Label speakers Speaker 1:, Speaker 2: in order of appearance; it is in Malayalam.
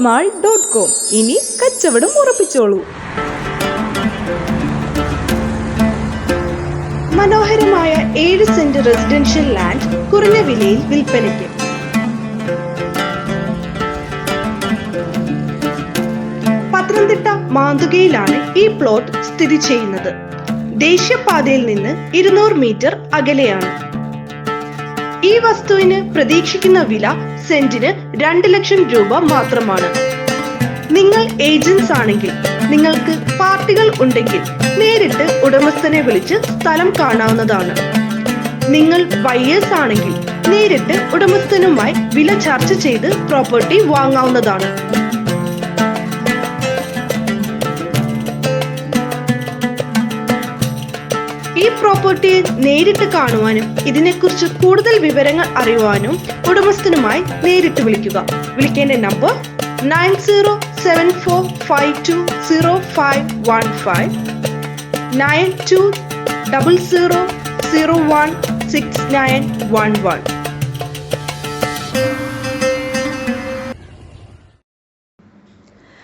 Speaker 1: Mall dot com. ഇനി കച്ചവടം ഉറപ്പിച്ചോളൂ.
Speaker 2: മനോഹരമായ ഏഴ് സെന്റ് റെസിഡൻഷ്യൽ ലാൻഡ് കുറഞ്ഞ വിലയിൽ വിൽപ്പനയ്ക്ക്. പത്തനംതിട്ട മാന്തുകയിലാണ് ഈ പ്ലോട്ട് സ്ഥിതി ചെയ്യുന്നത്. ദേശീയപാതയിൽ നിന്ന് ഇരുന്നൂറ് മീറ്റർ അകലെയാണ്. ഈ വസ്തുവിന് പ്രതീക്ഷിക്കുന്ന വില സെന്റിന് രണ്ട് ലക്ഷം രൂപ മാത്രമാണ്. നിങ്ങൾ ഏജൻസ് ആണെങ്കിൽ നിങ്ങൾക്ക് പാർട്ടികൾ ഉണ്ടെങ്കിൽ നേരിട്ട് ഉടമസ്ഥനെ വിളിച്ച് സ്ഥലം കാണാവുന്നതാണ്. നിങ്ങൾ ബയേഴ്സ് ആണെങ്കിൽ നേരിട്ട് ഉടമസ്ഥനുമായി വില ചർച്ച ചെയ്ത് പ്രോപ്പർട്ടി വാങ്ങാവുന്നതാണ്. ഈ പ്രോപ്പർട്ടിയിൽ നേരിട്ട് കാണുവാനും ഇതിനെക്കുറിച്ച് കൂടുതൽ വിവരങ്ങൾ അറിയുവാനും ഉടമസ്ഥനുമായി നേരിട്ട് വിളിക്കുക. വിളിക്കേണ്ട number nine zero seven four five two zero five one five nine two double zero zero one six nine one one.